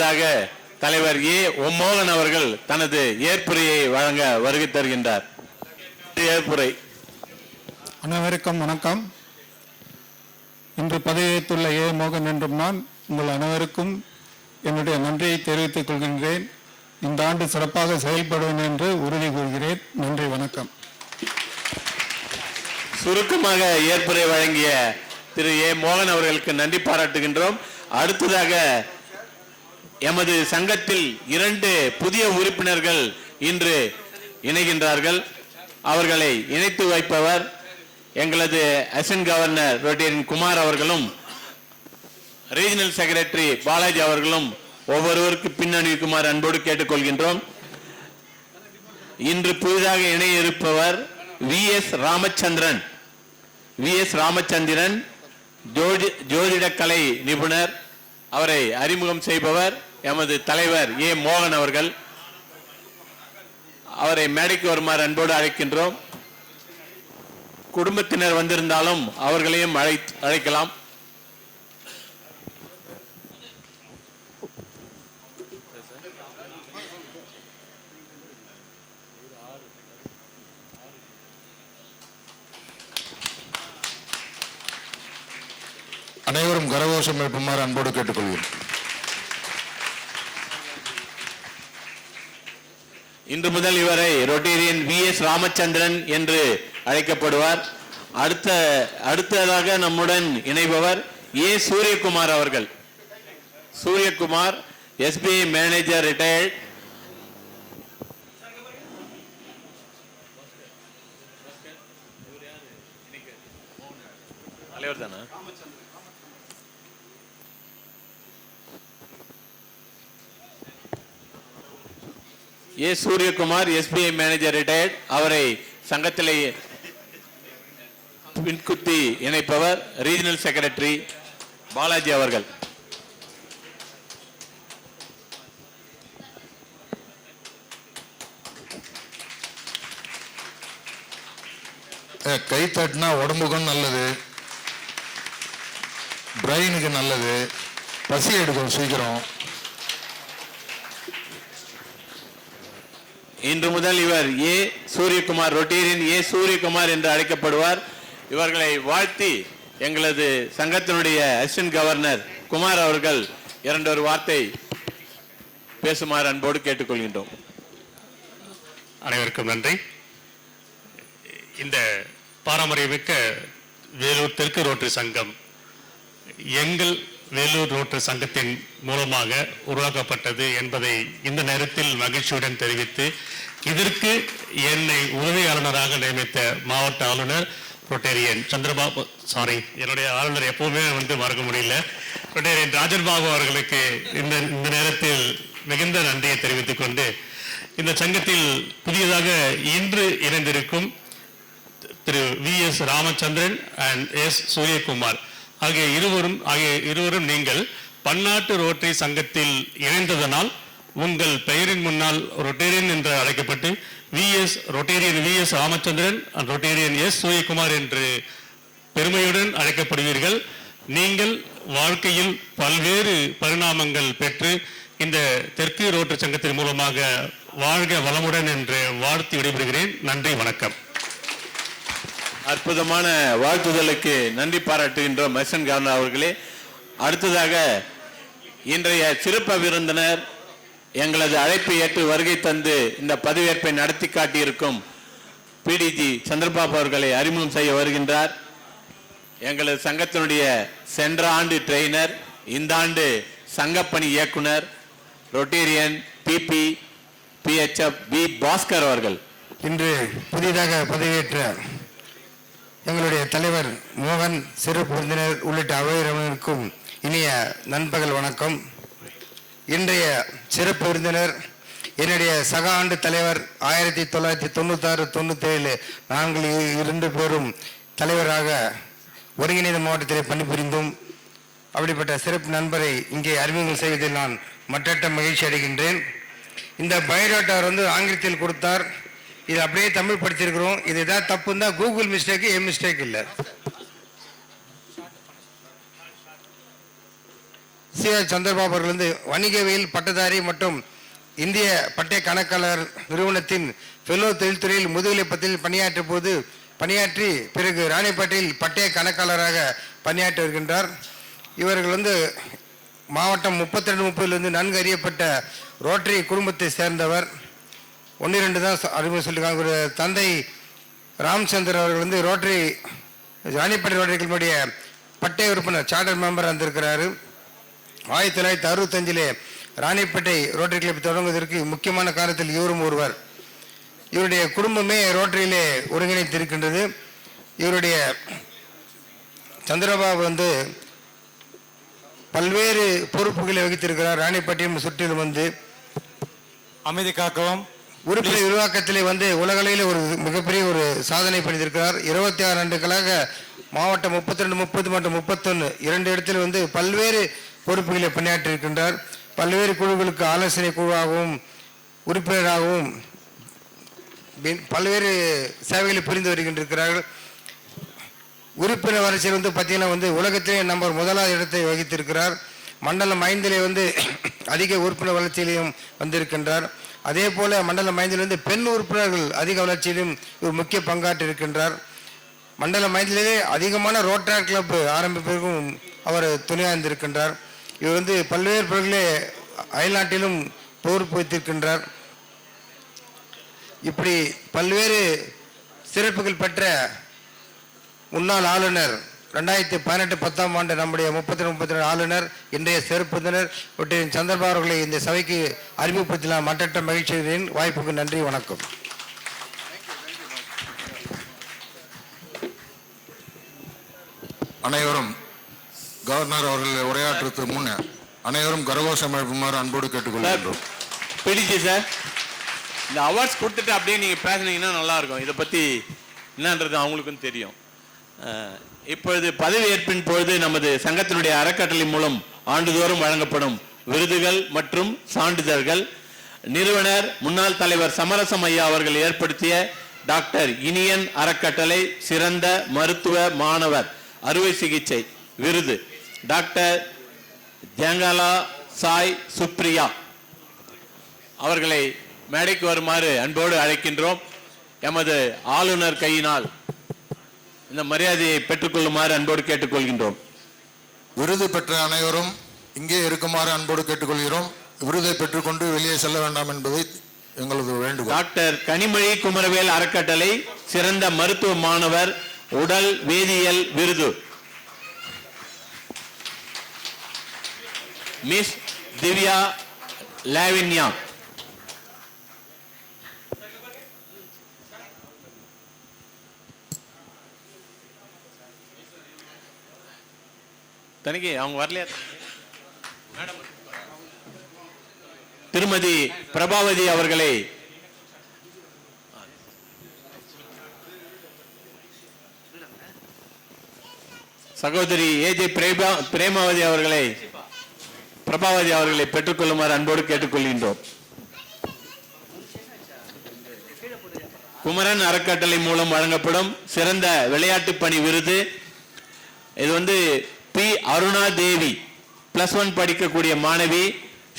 அடுத்ததாக தலைவர் ஏ மோகன் அவர்கள் தனது ஏற்புரையை வழங்க வருகை தருகின்றார். ஏற்புரை. அனைவருக்கும் வணக்கம். இன்று பதவியேற்றுள்ள ஏ மோகன் என்றும் நான் உங்கள் அனைவருக்கும் என்னுடைய நன்றியை தெரிவித்துக் கொள்கின்றேன். இந்த ஆண்டு சிறப்பாக செயல்படுவேன் என்று உறுதி கூறுகிறேன். நன்றி வணக்கம். சுருக்கமாக ஏற்புரை வழங்கிய திரு ஏ மோகன் அவர்களுக்கு நன்றி பாராட்டுகின்றோம். அடுத்ததாக எமது சங்கத்தில் இரண்டு புதிய உறுப்பினர்கள் இன்று இணைகின்றார்கள். அவர்களை இணைத்து வைப்பவர் எங்களது அசிஸ்டன்ட் கவர்னர் ரொட்டேரியன் குமார் அவர்களும் ரீஜனல் செக்ரட்டரி பாலாஜி அவர்களும் ஒவ்வொருவருக்கு பின்னணிக்குமாறு அன்போடு கேட்டுக்கொள்கின்றோம். இன்று புதிதாக இணைய இருப்பவர் V S Ramachandran. V S Ramachandran ஜோதி ஜோதிடக்கலை நிபுணர். அவரை அறிமுகம் செய்பவர் எமது தலைவர் ஏ மோகன் அவர்கள். அவரை மேடைக்கு வருமாறு அன்போடு அழைக்கின்றோம். குடும்பத்தினர் வந்திருந்தாலும் அவர்களையும் அழை அழைக்கலாம். அனைவரும் கரகோஷம் எழுப்புமாறு அன்போடு கேட்டுக்கொள்கிறேன். இன்று முதல் இவரை ரொட்டேரியன் வி எஸ் ராமச்சந்திரன் என்று அழைக்கப்படுவார். அடுத்த அடுத்ததாக நம்முடன் இணைபவர் ஏ சூரியகுமார் அவர்கள். சூரியகுமார் எஸ்பிஐ மேனேஜர் ரிட்டையர்ட் தலைவர் தானா? A Suryakumar SBI manager retired அவரை சங்கத்திலே பின்குத்தி இணைப்பவர் ரீஜனல் செக்ரட்டரி பாலாஜி அவர்கள். கை தட்டினா உடம்புக்கும் நல்லது. பிரெயினுக்கு நல்லது. பசி எடுக்கும் சீக்கிரம். இன்று முதல் இவர் A Suriyakumar Rotarian A Suriyakumar என்று அழைக்கப்படுவார். இவர்களை வாழ்த்தி எங்களது சங்கத்தினுடைய அசிஸ்டன்ட் கவர்னர் குமார் அவர்கள் இரண்டொரு வார்த்தை பேசுமாறு அன்போடு கேட்டுக்கொள்கின்றோம். அனைவருக்கும் நன்றி. இந்த பாரம்பரியமிக்க வேலூர் தெற்கு ரோட்டரி சங்கம் எங்கள் வேலூர் ரோட்டர் சங்கத்தின் மூலமாக உருவாக்கப்பட்டது என்பதை இந்த நேரத்தில் மகிழ்ச்சியுடன் தெரிவித்து இதற்கு என்னை உதவியாளராக நியமித்த மாவட்ட ஆளுநர் ரொட்டேரியன் சந்திரபாபு சாரி என்னுடைய ஆளுநர் எப்பவுமே வந்து மறக்க முடியல. ரொட்டேரியன் ராஜன் பாபு அவர்களுக்கு இந்த இந்த நேரத்தில் மிகுந்த நன்றியை தெரிவித்துக் கொண்டு இந்த சங்கத்தில் புதியதாக இன்று இணைந்திருக்கும் Thiru V S Ramachandran and S Suriyakumar. ஆகிய இருவரும் ஆகிய இருவரும் நீங்கள் பன்னாட்டு ரோட்டரி சங்கத்தில் இணைந்ததனால் உங்கள் பெயரின் முன்னால் ரொட்டேரியன் என்று அழைக்கப்பட்டு V S Rotarian V S Ramachandran Rotarian S Suriyakumar என்று பெருமையுடன் அழைக்கப்படுவீர்கள். நீங்கள் வாழ்க்கையில் பல்வேறு பரிணாமங்கள் பெற்று இந்த தெற்கு ரோட்டரி சங்கத்தின் மூலமாக வாழ்க வளமுடன் என்று வாழ்த்தி விடைபெறுகிறேன். நன்றி வணக்கம். அற்புதமான வாழ்த்துதலுக்கு நன்றி பாராட்டுகின்ற மசன் கவர்னர் அவர்களே. அடுத்ததாக இன்றைய சிறப்பு விருந்தினர் எங்களது அழைப்பை ஏற்று வருகை தந்து இந்த பதவியேற்பை நடத்தி காட்டியிருக்கும் பிடிஜி சந்திரபாபு அவர்களை அறிமுகம் செய்ய வருகின்றார். எங்களது சங்கத்தினுடைய சென்ற ஆண்டு ட்ரெயினர் இந்த ஆண்டு சங்கப்பணி இயக்குனர் Rotarian PP PHF P Bhaskar அவர்கள். இன்று புதிதாக பதவியேற்ற எங்களுடைய தலைவர் மோகன் சிறப்பு விருந்தினர் உள்ளிட்ட அவையினருக்கும் இனிய நண்பகல் வணக்கம். இன்றைய சிறப்பு விருந்தினர் என்னுடைய சக ஆண்டு தலைவர் ஆயிரத்தி தொள்ளாயிரத்தி தொண்ணூத்தாறு தொண்ணூத்தேழு நாங்கள் இரண்டு பேரும் தலைவராக ஒருங்கிணைந்த மாவட்டத்திலே பணிபுரிந்தோம். அப்படிப்பட்ட சிறப்பு நண்பரை இங்கே அறிமுகம் செய்வதில் நான் மற்றற்ற மகிழ்ச்சி அடைகின்றேன். இந்த பயோடாட்டார் வந்து ஆங்கிலத்தில் கொடுத்தார். இது அப்படியே தமிழ் படிச்சிருக்கிறோம். இது ஏதாவது தப்பு கூகுள் மிஸ்டேக் என் மிஸ்டேக் இல்லை. சி. ஆர். சந்திரபாபு அவர்களிருந்து வணிகவியல் பட்டதாரி மற்றும் இந்திய பட்டய கணக்காளர் நிறுவனத்தின் ஃபெலோ தொழில்துறையில் முதுகலை பத்தில் பணியாற்றிய போது பணியாற்றி பிறகு ராணிப்பேட்டையில் பட்டய கணக்காளராக பணியாற்றி வருகின்றார். இவர்கள் வந்து மாவட்டம் முப்பத்தி ரெண்டு முப்பதுலேருந்து நன்கு அறியப்பட்ட ரோட்டரி குடும்பத்தை சேர்ந்தவர். ஒன்று ரெண்டு தான் அறிமுகம் சொல்லியிருக்காங்க ஒரு தந்தை ராம்சந்தர் அவர்கள் வந்து ரோட்டரி ராணிப்பேட்டை ரோட்டரி கிளம்புடைய பட்டய உறுப்பினர் சார்டர் மெம்பர் வந்திருக்கிறாரு. ஆயிரத்தி தொள்ளாயிரத்தி அறுபத்தஞ்சிலே ராணிப்பேட்டை ரோட்டரி கிளப் தொடங்குவதற்கு முக்கியமான காரணத்தில் இவரும் ஒருவர். இவருடைய குடும்பமே ரோட்டரியிலே ஒருங்கிணைத்திருக்கின்றது. இவருடைய சந்திரபாபு வந்து பல்வேறு பொறுப்புகளை வகித்திருக்கிறார். ராணிப்பேட்டையும் சுற்றிலும் வந்து அமைதி காக்கவும். உறுப்பினர் உருவாக்கத்திலே வந்து உலகளவில் ஒரு மிகப்பெரிய ஒரு சாதனை பண்ணியிருக்கிறார் இருபத்தி ஆறு ஆண்டுகளாக மாவட்டம் முப்பத்தி ரெண்டு முப்பது மற்றும் முப்பத்தொன்று இரண்டு இடத்தில் வந்து பல்வேறு பொறுப்புகளை பணியாற்றியிருக்கின்றார். பல்வேறு குழுக்களுக்கு ஆலோசனை குழுவாகவும் உறுப்பினராகவும் பின் பல்வேறு சேவைகளை புரிந்து வருகின்றிருக்கிறார்கள். உறுப்பினர் வரிசையில் வந்து பார்த்தீங்கன்னா வந்து உலகத்திலே நம்பர் முதலாவது இடத்தை வகித்திருக்கிறார். மண்டலம் ஐந்திலே வந்து அதிக உறுப்பினர் வளர்ச்சியிலையும் வந்திருக்கின்றார். அதே போல மண்டலம் ஐந்தில் பெண் உறுப்பினர்கள் அதிக வளர்ச்சியிலும் ஒரு முக்கிய பங்காற்றி இருக்கின்றார் மண்டலம் ஐந்திலே அதிகமான ரோட்டார் கிளப் ஆரம்பிப்பதற்கும் அவர் துணையாய்ந்திருக்கின்றார் இவர் வந்து பல்வேறு பிறகுகளே அயல்நாட்டிலும் பொறுப்பு வைத்திருக்கின்றார் இப்படி பல்வேறு சிறப்புகள் பெற்ற முன்னாள் ஆளுநர் ரெண்டாயிரத்தி பதினெட்டு பத்தாம் ஆண்டு நம்முடைய முப்பத்தி முப்பத்தி ரெண்டு ஆளுநர் இன்றைய சிறப்புதினர் ஒட்டிய சந்திரபாபு அவர்களை இந்த சபைக்கு அறிமுகப்படுத்தலாம். மற்றற்ற மகிழ்ச்சியின் வாய்ப்புக்கு நன்றி வணக்கம். அனைவரும் கவர்னர் அவர்கள் உரையாற்றுவதற்கு முன் அனைவரும் கரகோஷம் எழுப்புமாறு அன்போடு கேட்டுக்கொள்கின்றோம். பிடிச்சு சார். இந்த அவார்ட்ஸ் கொடுத்துட்டு அப்படியே நீங்கள் பேசுனீங்கன்னா நல்லா இருக்கும். இதை பற்றி என்னன்றது அவங்களுக்கும் தெரியும். இப்பொழுது பதவியேற்பின் பொழுது நமது சங்கத்தினுடைய அறக்கட்டளை மூலம் ஆண்டுதோறும் வழங்கப்படும் விருதுகள் மற்றும் சான்றிதழ்கள். நிறுவனர் முன்னாள் தலைவர் சமரசம் ஐயா அவர்கள் ஏற்படுத்திய டாக்டர் இனியன் அறக்கட்டளை சிறந்த மருத்துவ மாணவர் அறுவை சிகிச்சை விருது. டாக்டர் ஜங்கலா சாய் சுப்ரியா அவர்களை மேடைக்கு வருமாறு அன்போடு அழைக்கின்றோம். எமது ஆளுநர் கையினால் இந்த மரியாதையை பெற்றுக்கொள்ளுமாறு அன்போடு கேட்டுக்கொள்கின்றோம். விருது பெற்ற அனைவரும் இங்கே இருக்குமாறு அன்போடு கேட்டுக்கொள்கிறோம். விருதை பெற்றுக்கொண்டு வெளியே செல்ல வேண்டாம் என்பதை எங்களது வேண்டுகோள். டாக்டர் கனிமொழி குமரவேல் அறக்கட்டளை சிறந்த மருத்துவ மாணவர் உடல் வேதியியல் விருது. மிஸ் திவ்யா லாவின்யா. தனிக்கு அவங்க வரலையா? திருமதி பிரபாவதி அவர்களை சகோதரி ஏஜே பிரேமா பிரேமாவதி அவர்களை பிரபாவதி அவர்களை பெற்றுக்கொள்ளுமாறு அன்போடு கேட்டுக்கொள்கின்றோம். குமரன் அறக்கட்டளை மூலம் வழங்கப்படும் சிறந்த விளையாட்டு பணி விருது. இது வந்து P. Aruna Devi plus one படிக்கக்கூடிய மாணவி.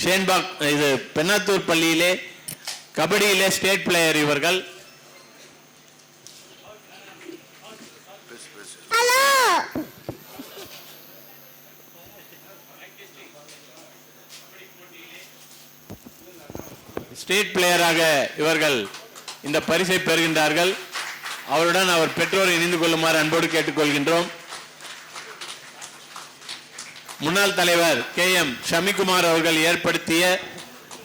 ஷேன்பாக் இது பெண்ணாத்தூர் பள்ளியிலே கபடியிலே ஸ்டேட் பிளேயர் இவர்கள். ஸ்டேட் பிளேயராக இவர்கள் இந்த பரிசை பெறுகின்றார்கள். அவருடன் அவர் பெற்றோர் இணைந்து கொள்ளுமாறு அன்போடு கேட்டுக்கொள்கின்றோம். முன்னாள் தலைவர் கே எம் ஷமிகுமார் அவர்கள் ஏற்படுத்திய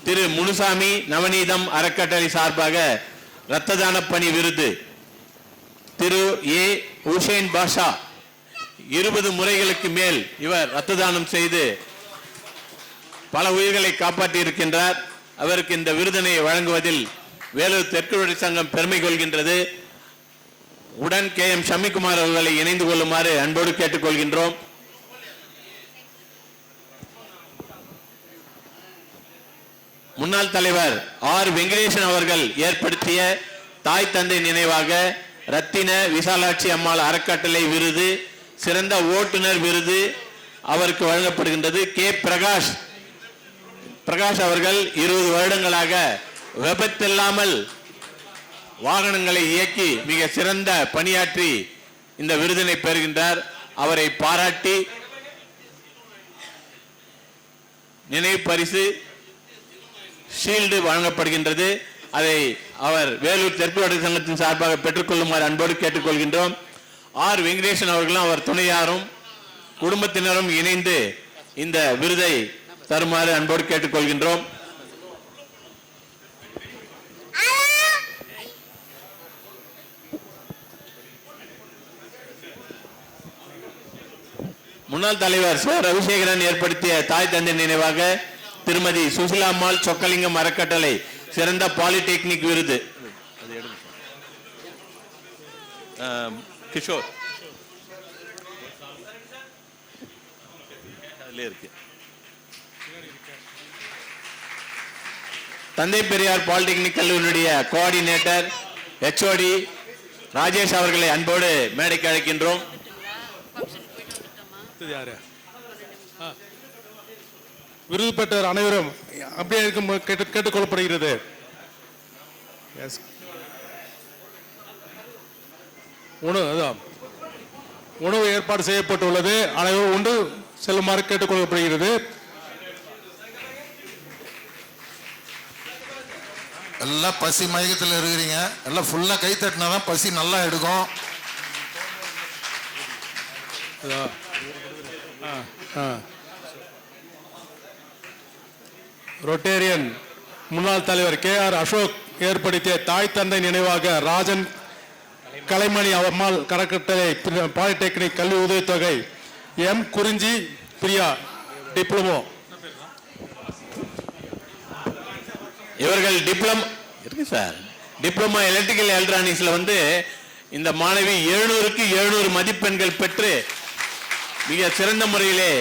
திரு முனுசாமி நவநீதம் அறக்கட்டளை சார்பாக இரத்த தான பணி விருது. திரு ஏ ஹுசேன் பாஷா இருபது முறைகளுக்கு மேல் இவர் இரத்த தானம் செய்து பல உயிர்களை காப்பாற்றி இருக்கின்றார் அவருக்கு இந்த விருதினை வழங்குவதில் வேலூர் தெற்கு வழி சங்கம் பெருமை கொள்கின்றது. உடன் கே எம் ஷமிகுமார் அவர்களை இணைந்து கொள்ளுமாறு அன்போடு கேட்டுக்கொள்கின்றோம். முன்னாள் தலைவர் ஆர் வெங்கடேசன் அவர்கள் ஏற்படுத்திய தாய் தந்தை நினைவாக ரத்தின விசாலாட்சி அம்மாள் அறக்கட்டளை விருது சிறந்த ஓட்டுநர் விருது அவருக்கு வழங்கப்படுகின்றது. கே. பிரகாஷ் பிரகாஷ் அவர்கள் இருபது வருடங்களாக விபத்தில்லாமல் வாகனங்களை இயக்கி மிக சிறந்த பணியாற்றி இந்த விருதினை பெறுகின்றார். அவரை பாராட்டி நினைவு பரிசு ஷீல்டு வழங்கப்படுகின்றது. அதை அவர் வேலூர் தெற்கு வடக்கு சங்கத்தின் சார்பாக பெற்றுக்கொள்ளுமாறு அன்போடு கேட்டுக்கொள்கின்றோம். ஆர் வெங்கடேசன் அவர்களும் அவர் துணையாரும் குடும்பத்தினரும் இணைந்து இந்த விருதை தருமாறு அன்போடு கேட்டுக்கொள்கின்றோம். முன்னாள் தலைவர் சோ. ரவிசேகரன் ஏற்படுத்திய தாய் தந்தை நினைவாக திருமதி சுசிலாம்மாள் சொக்கலிங்கம் அறக்கட்டளை சிறந்த பாலிடெக்னிக் விருது. கிஷோர். இருக்கு. தந்தை பெரியார் பாலிடெக்னிக் கல்லூரியுடைய கோஆர்டினேட்டர் ஹெச்ஓடி ராஜேஷ் அவர்களை அன்போடு மேடைக்கு அழைக்கின்றோம். யாரு. விருது பெற்றவர் அனைவரும் அப்படியே இருக்கும் கேட்டு கேட்டுக்கொள்ளப்படுகிறது. எஸ் உணவு அதான். உணவு ஏற்பாடு செய்யப்பட்டுள்ளது. அனைவரும் உண்டு செல்லுமாறு கேட்டுக்கொள்ளப்படுகிறது. எல்லாம் பசி மயக்கத்தில் இருக்கிறீங்க. எல்லாம் ஃபுல்லாக கை தட்டினா தான் பசி நல்லா எடுக்கும். ஆ, ஆ. ரொட்டேரியன் முன்னாள் தலைவர் கே ஆர் அசோக் ஏற்படுத்திய தாய் தந்தை நினைவாக ராஜன் கலைமணி அம்மாள் கடற்கட்டளை பாலிடெக்னிக் கல்வி உதவித்தொகை எம் குறிஞ்சி பிரியா டிப்ளமோ. இவர்கள் டிப்ளம் இருக்கு சார். டிப்ளமா எலக்ட்ரிக்கல் எலக்ட்ரானிக்ஸ்ல வந்து இந்த மாணவி எழுநூறுக்கு எழுநூறு மதிப்பெண்கள் பெற்று மிக சிறந்த முறையிலே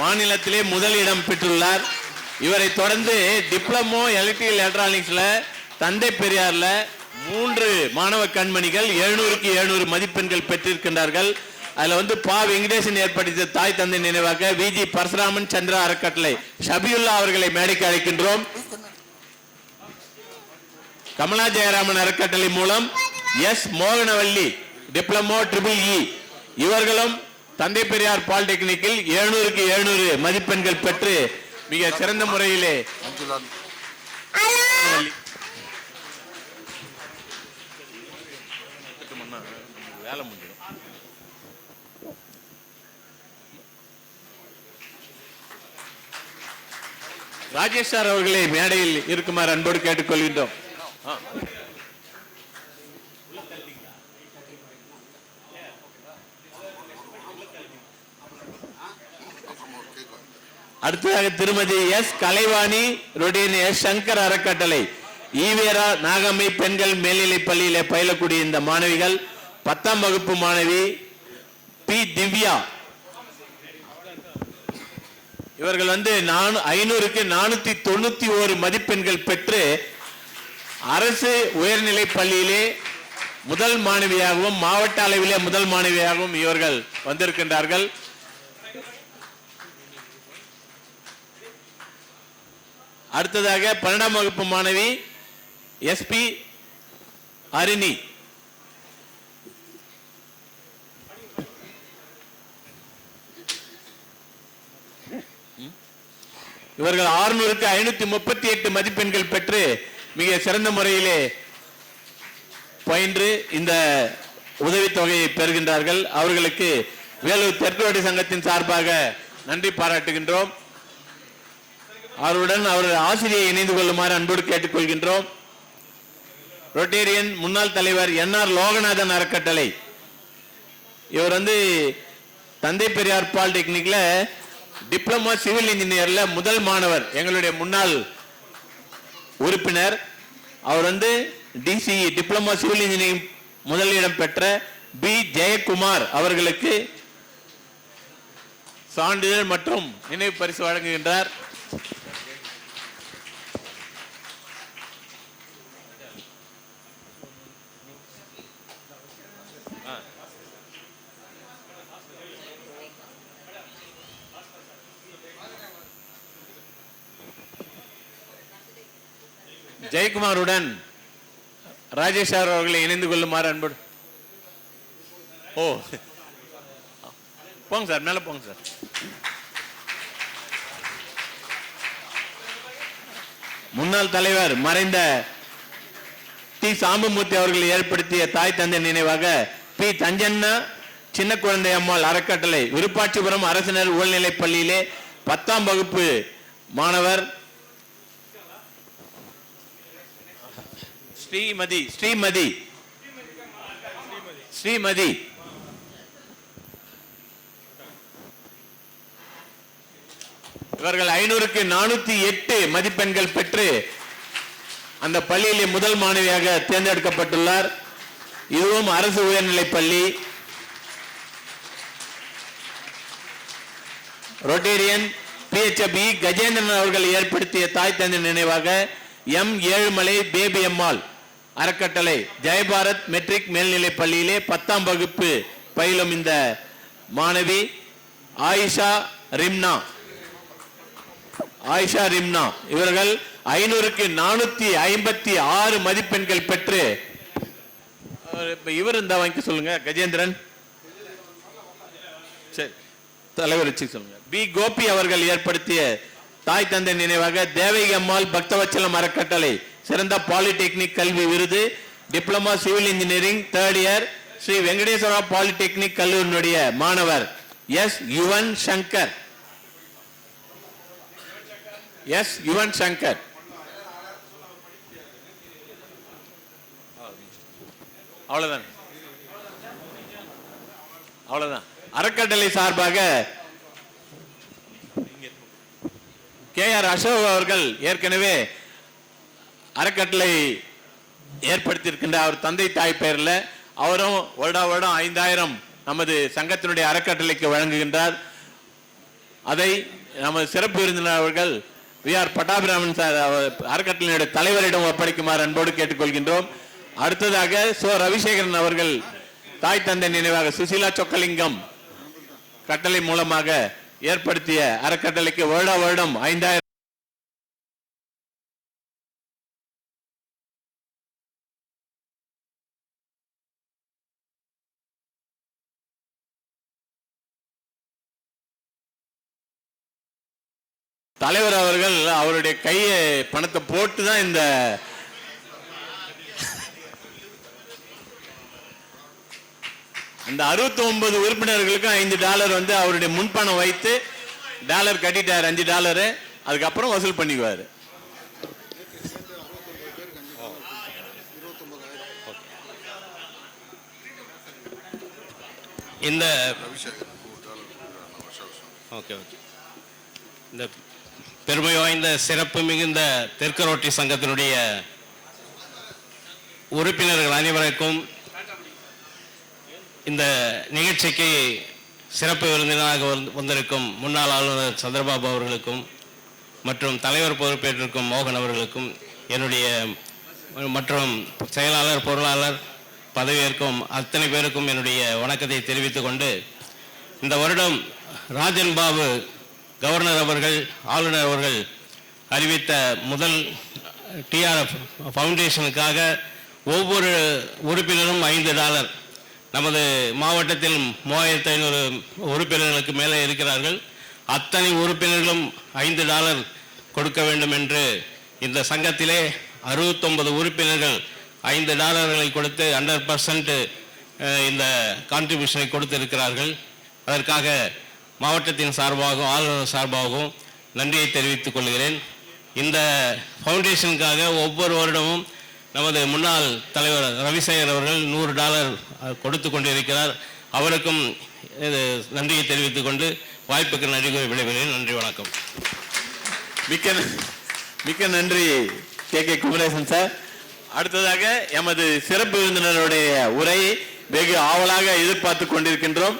மாநிலத்திலே முதல் இடம் பெற்றுள்ளார். இவரை தொடர்ந்து டிப்ளமோ எலக்ட்ரிக்கல் எலக்ட்ரானிக்ஸ்ல தந்தை பெரியார்ல மூன்று மாணவ கண்மணிகள் எழுநூறுக்கு எழுநூறு மதிப்பெண்கள் பெற்றிருக்கின்றார்கள். அதுல வந்து பா. வெங்கடேசன் ஏற்படுத்திய தாய் தந்தை நினைவாக விஜி பரசுராமன் சந்திரா அறக்கட்டளை ஷபியுல்லா அவர்களை மேடைக்கு அழைக்கின்றோம். கமலா ஜெயராமன் அறக்கட்டளை மூலம் S. Mohanavalli diploma triple E e. இவர்களும் தந்தை பெரியார் பாலிடெக்னிக்கில் எழுநூறுக்கு எழுநூறு மதிப்பெண்கள் பெற்று மிக சிறந்த முறையிலே. வேலை முடிஞ்சிடும் ராஜேஷ் சார் அவர்களை மேடையில் இருக்குமாறு அன்போடு கேட்டுக்கொள்கின்றோம். அடுத்ததாக திருமதி எஸ். கலைவாணி ரொடீன் எஸ். சங்கர் அறக்கட்டளை. ஈவேரா நாகம்மை பெண்கள் மேல்நிலை பள்ளியிலே பயிலக்கூடிய இந்த மாணவிகள் பத்தாம் வகுப்பு மாணவி பி. திவ்யா. இவர்கள் வந்து நானு ஐநூறுக்கு நானூத்தி தொண்ணூத்தி ஓரு மதிப்பெண்கள் பெற்று அரசு உயர்நிலை பள்ளியிலே முதல் மாணவியாகவும் மாவட்ட அளவிலே முதல் மாணவியாகவும் இவர்கள் வந்திருக்கின்றார்கள். அடுத்ததாக பன்னெண்டாம் வகுப்பு மாணவி எஸ்பி அரிணி. இவர்கள் ஆறுநூறுக்கு ஐநூத்தி முப்பத்தி எட்டு மதிப்பெண்கள் பெற்று மிக சிறந்த முறையிலே பயின்று இந்த உதவித்தொகையை பெறுகின்றார்கள். அவர்களுக்கு வேலூர் தெற்குவடி சங்கத்தின் சார்பாக நன்றி பாராட்டுகின்றோம். அவருடன் அவரது ஆசிரியை இணைந்து கொள்ளுமாறு அன்போடு கேட்டுக்கொள்கின்றோம். ரொட்டேரியன் முன்னாள் தலைவர் என் ஆர் லோகநாதன் அறக்கட்டளை. இவர் வந்து தந்தை பெரியார் பாலிடெக்னிக்ல டிப்ளமா சிவில் இன்ஜினியர்ல முதல் மாணவர் எங்களுடைய முன்னாள் உறுப்பினர். அவர் வந்து டிசிஇ டிப்ளமா சிவில் இன்ஜினியரிங் முதலிடம் பெற்ற பி ஜெயக்குமார் அவர்களுக்கு சான்றிதழ் மற்றும் நினைவு பரிசு வழங்குகின்றார். ஜெயக்குமாருடன் ராஜேஷ் சார் அவர்களை இணைந்து கொள்ளுமாறு அன்பு ஓ. போங்க சார் மேலே போங்க சார். முன்னாள் தலைவர் மறைந்த டி. சாம்பமூர்த்தி அவர்கள் ஏற்படுத்திய தாய் தந்தை நினைவாக பி. தஞ்சண்ணா சின்ன குழந்தை அம்மாள் அறக்கட்டளை விருப்பாட்சிபுரம் அரசினர் உயர்நிலைப் பள்ளியிலே பத்தாம் வகுப்பு மாணவர் ஸ்ரீமதி ஸ்ரீமதி. ஸ்ரீமதி. இவர்கள் ஐநூறுக்கு நானூத்தி எட்டு மதிப்பெண்கள் பெற்று அந்த பள்ளியிலே முதல் மாணவியாக தேர்ந்தெடுக்கப்பட்டுள்ளார். இதுவும் அரசு உயர்நிலை பள்ளி. ரொட்டேரியன் பிஹெச்எபி கஜேந்திரன் அவர்கள் ஏற்படுத்திய தாய் தந்தை நினைவாக எம் ஏழுமலை பேபி அம்மாள். அறக்கட்டளை ஜெயபாரத் மெட்ரிக் மேல்நிலை பள்ளியிலே பத்தாம் வகுப்பு பயிலும் இந்த மாணவி ஆயிஷா ரிம்னா. ஆயிஷா ரிம்னா. இவர்கள் ஐநூறுக்கு நானூத்தி ஐம்பத்தி ஆறு மதிப்பெண்கள் பெற்று அவர் இப்ப இவர் இருந்தா வாங்கி சொல்லுங்க. கஜேந்திரன். சரி தலைவர் வச்சு சொல்லுங்க. பி. கோபி அவர்கள் ஏற்படுத்திய தாய் தந்தை நினைவாக தேவகி அம்மாள் பக்தவச்சலம் அறக்கட்டளை சிறந்த பாலிடெக்னிக் கல்வி விருது diploma civil engineering third year Sri Venkateswara polytechnic கல்லூரியினுடைய மாணவர் எஸ். யுவன் சங்கர். எஸ். யுவன் சங்கர். அவ்வளவுதான். அவ்வளவுதான். அறக்கட்டளை சார்பாக கே. ஆர். அசோக் அவர்கள் ஏற்கனவே அறக்கட்டளை ஏற்படுத்தியிருக்கின்ற அவர் தந்தை தாய் பெயரில் அவரும் வருடா வருடம் ஐந்தாயிரம் நமது சங்கத்தினுடைய அறக்கட்டளைக்கு வழங்குகின்றார். அதை நமது சிறப்பு விருந்தினர் அவர்கள் வி ஆர் பட்டாபிராமன் சார் அவர் அறக்கட்டளையினுடைய தலைவரிடம் ஒப்படைக்குமாறு அன்போடு கேட்டுக்கொள்கின்றோம். அடுத்ததாக சோ ரவிசேகரன் அவர்கள் தாய் தந்தை நினைவாக சுசீலா சொக்கலிங்கம் கட்டளை மூலமாக ஏற்படுத்திய அறக்கட்டளைக்கு வருடா வருடம் ஐந்தாயிரம் தலைவர் அவர்கள் அவருடைய கையை பணத்தை போட்டு தான் இந்த அந்த 69 ஒன்பது உறுப்பினர்களுக்கும் ஐந்து டாலர் வந்து அவருடைய முன்பணம் வைத்து டாலர் கட்டிட்டார் அஞ்சு டாலரு. அதுக்கப்புறம் வசூல் பண்ணிக்குவாரு. இந்த ஓகே ஓகே. இந்த பெருமை வாய்ந்த சிறப்பு மிகுந்த தெற்கு ரோட்டி சங்கத்தினுடைய உறுப்பினர்கள் அனைவருக்கும் இந்த நிகழ்ச்சிக்கு சிறப்பு விருந்தினராக வந்திருக்கும் முன்னாள் ஆளுநர் சந்திரபாபு அவர்களுக்கும் மற்றும் தலைவர் பொறுப்பேற்றிருக்கும் மோகன் அவர்களுக்கும் என்னுடைய மற்றும் செயலாளர் பொருளாளர் பதவியேற்கும் அத்தனை பேருக்கும் என்னுடைய வணக்கத்தை தெரிவித்துக் கொண்டு இந்த வருடம் ராஜன் பாபு கவர்னர் அவர்கள் ஆளுநர் அவர்கள் அறிவித்த முதல் டிஆர்எஃப் ஃபவுண்டேஷனுக்காக ஒவ்வொரு உறுப்பினரும் ஐந்து டாலர். நமது மாவட்டத்தில் மூவாயிரத்து ஐநூறு உறுப்பினர்களுக்கு மேலே இருக்கிறார்கள். அத்தனை உறுப்பினர்களும் ஐந்து டாலர் கொடுக்க வேண்டும் என்று இந்த சங்கத்திலே அறுபத்தொன்பது உறுப்பினர்கள் ஐந்து டாலர்களை கொடுத்து ஹண்ட்ரட் பர்சன்ட் இந்த கான்ட்ரிபியூஷனை கொடுத்திருக்கிறார்கள். அதற்காக மாவட்டத்தின் சார்பாகவும் ஆளுநர் சார்பாகவும் நன்றியை தெரிவித்துக் கொள்கிறேன். இந்த ஃபவுண்டேஷனுக்காக ஒவ்வொரு வருடமும் நமது முன்னாள் தலைவர் ரவிசேகர் அவர்கள் நூறு டாலர் கொடுத்து கொண்டிருக்கிறார். அவருக்கும் இது நன்றியை தெரிவித்துக் கொண்டு வாய்ப்புக்கு நன்றி கூறி விளைவுகிறேன் நன்றி வணக்கம். மிக்க மிக்க நன்றி கே. கே. குமரேசன் சார். அடுத்ததாக எமது சிறப்பு விருந்தினருடைய உரையை வெகு ஆவலாக எதிர்பார்த்து கொண்டிருக்கின்றோம்.